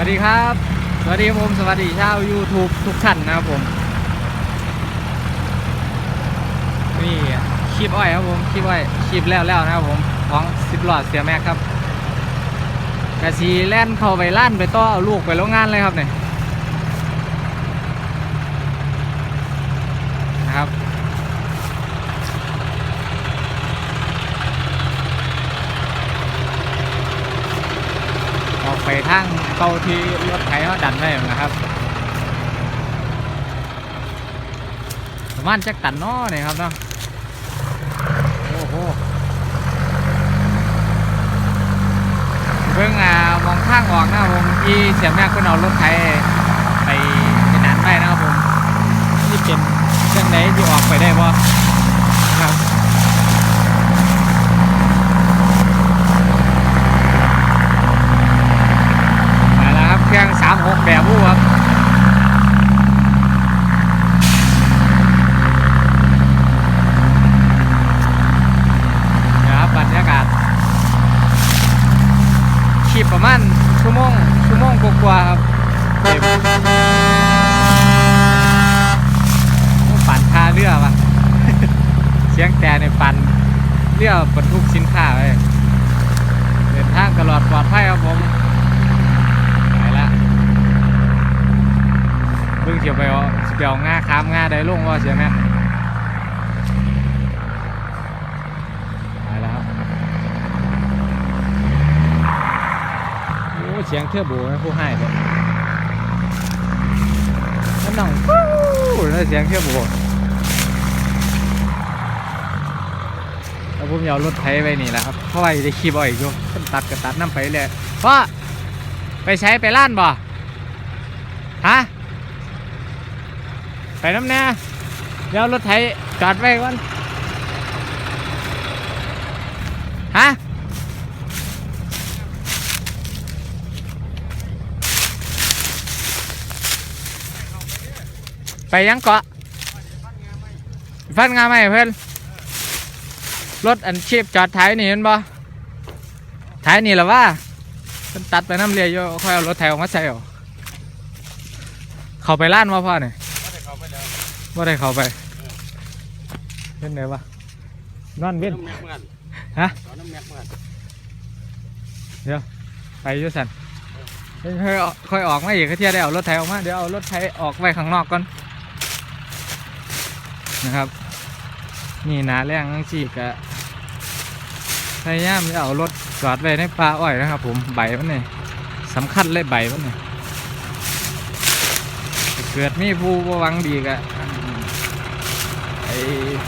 วัสดีครับ สวัสดีผมสวัสดีชาว YouTube ทุกท่านนะครับผม นี่คลิปอ้อยครับผมคลิปอ้อยคลิปแล้วแล้วนะครับผมของสิบหลอดเสียแม็กครับกระสีแล่นเข้าไปล้านไปต่อเอาลูกไปโรงงานเลยครับเนี่ยนะครับ ออกไป ทางเตาที่รถไถเขาดันไว้นะครับ ประมาณจักตันเน้อเนี่ยครับเนาะโอ้โหเพิ่งอ่ามองข้างออกนะครับผมที่เสียแม่คนเอารถไถไปไปดันไว้นะครับผมที่เป็นเครื่องไหนที่ออกไปได้บ่ มาแล้วครับเครื่องสามหก แบบวู้ครับนะครับบรรยากาศขีบประมาณชั่วโมงชั่วโมงกว่าครับปั่นท่าเรือปะเสียงแต่ในปั่นเรือบรรทุกสินค้าไปเดินทางตลอดปลอดภัยครับผม ไปละเพิ่งเฉียวไป เดี่ยวง่าค้ามง่าได้ลงว่าเสียไหมไปแล้วครับโอ้เสียงเทือโบนะผู้ให้เลยนั่นน้องฟู้นั่นเสียงเทือโบแล้วผมจะเอารถไถไปนี่แหละครับเพราะว่าจะขี่บ่อยอยู่คนตัดก็ตัดน้ำไปเลยเพราะไปใช้ไปล้านบ่ฮะ ไปน้ำแน่เดี๋ยวรถไถจอดไว้ก่อนฮะไปยังเกาะฟันงาไหมเพื่อนรถอันชีพจอดไถนี่เห็นบ่ไถนี่หรอวะมันตัดไปน้ำเลียอยู่ค่อยเอารถไถออกมาใส่เอาเข้าไปล้านว่าพ่อเนี่ย ว่าได้เขาไปเป็นไงวะนอนเว้นฮะเอาน้ำแม็กเหมือนกันไปยุสันค่อยออกค่อยออกมาอีกเที่ยได้เอารถไถออกมาเดี๋ยวเอารถไถออกไว้ข้างนอกก่อนนะครับนี่นาแรงทั้งสี่กะพยายามจะเอารถจอดไว้ในป่าอ้อยนะครับ ผมใบมันเนี่ยสำคัญเลยใบมันเนี่ยเกิดมีผู้บ่หวังดีกะ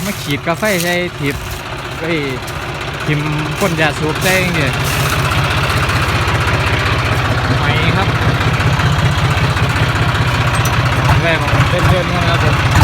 มาขีดกาแฟใช่ทิปไอ้ทิมก้นยาสูบได้เนี่ยไหมครับแรกของเต้นเต้นๆนะครับผม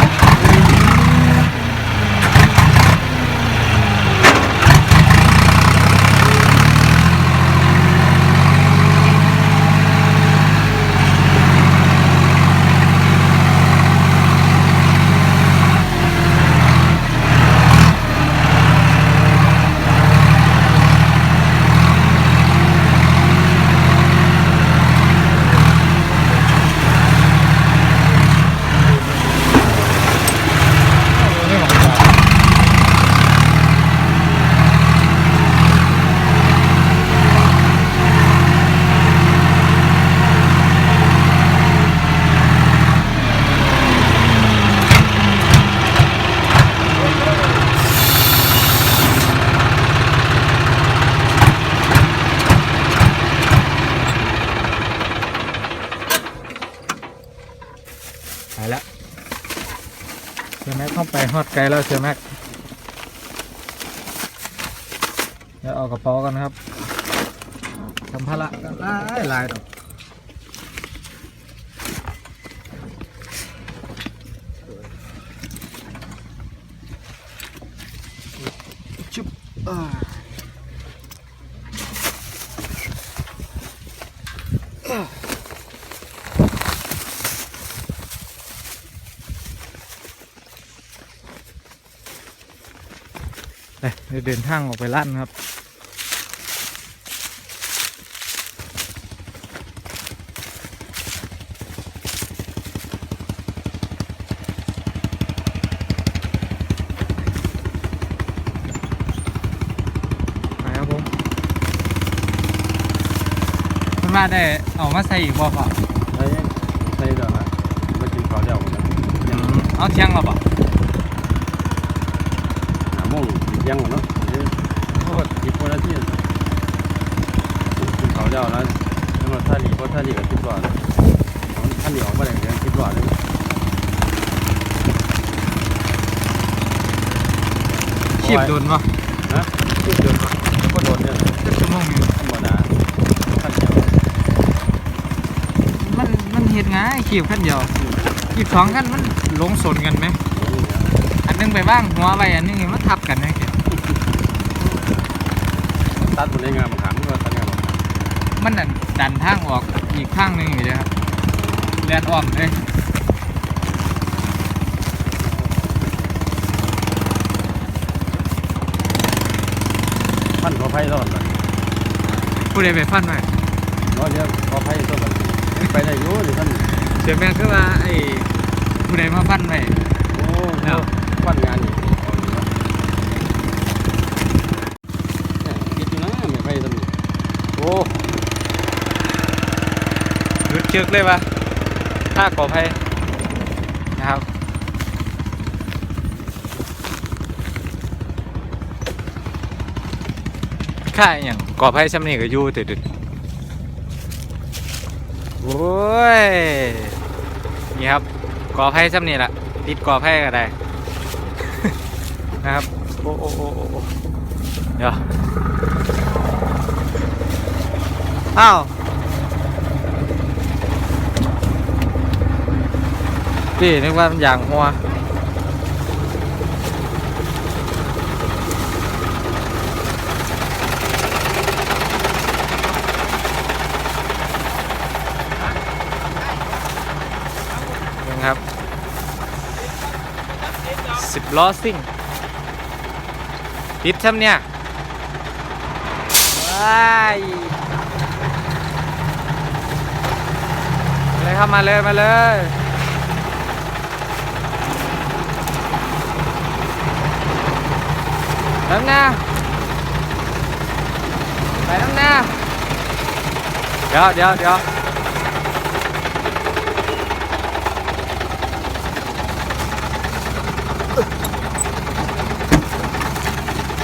สือแม็กเข้าไปฮอดไกลแล้วเสือแม็กเดี๋ยวเอากระเป๋ากันครับทำภาระกันหลายหลายดอกชุบอ่า เดินทางออกไปลั่นครับ ไปครับมคุณมาได้เอามาใส่อีกบ่ป่ะใส่ใส่เดี๋ยวนะมากินข้าวเดียวกันเอาเที่ยงแล้ปะ โมงเที่ยงกันเนาะเดี๋ยวโคตรสิบกว่านาทีกินข้าวเดียวแล้วถนนท่าดีเพราะท่าดีกับคิดว่าท่าดีออกมาได้เดี๋ยวคิดว่าเลยขีบโดนบ่นะขีบโดนบ่ก็โดนเนี่ยจักชั่วโมงหนึงธรรมดาท่านเดียวมันมันเฮ็ดง่ายขีบคันเดียวขีบสองคันมันลงสนกันไหมโอ้ยเนี่ยอันหนึงไปว่างหัวไว้อันหนึงมันทับกันนะแก ตัดตัวในงานบางครั้งก็ตัดงานบางครั้งมันน่ะดันทางออกอีกข้างหนึงอยู่เลยครับแลนอ้อมเลยท่านขอไฟต้อนกันผู้ใดไปฟันไว้เนาะเดี๋ยวขอไฟต้อนกันไปได้อยู่นี่ท่านเสียแม่นคือว่าไอ้ผู้ใดมาฟันไว้โอ้เนาะวันงานนี่เอาอยู่เนาะเนี่ยคิดอยู่นะไม่ไฟต้นนี้โอ้ หยุดจึกเลยวะถ้าก่อภัยนะครับค่าอย่างก่อภัยซ้ำนี่ก็อยู่ติดดโอ้ย นี่ครับก่อภัยซ้ำนี่ละติดก่อภัยก็ได้นะครับ โอ้โอ้โอ้โอ้เดี๋ยว อ้าวพี่นึกว่ามันอย่างหัวยังครับสิบล้อซิ่งติดช่ำเนี่ยว้ายมา เลยครับมาเลยมาเลยน้ำหน้าไปน้ำหน้าเดี๋ยวเดี๋ยวเดี๋ยว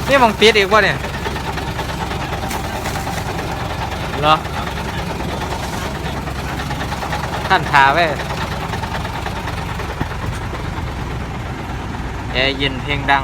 นี่มองติดอีกวะเนี่ยเหรอ ขั้นขาไว้แอร์เย็นเพลงดัง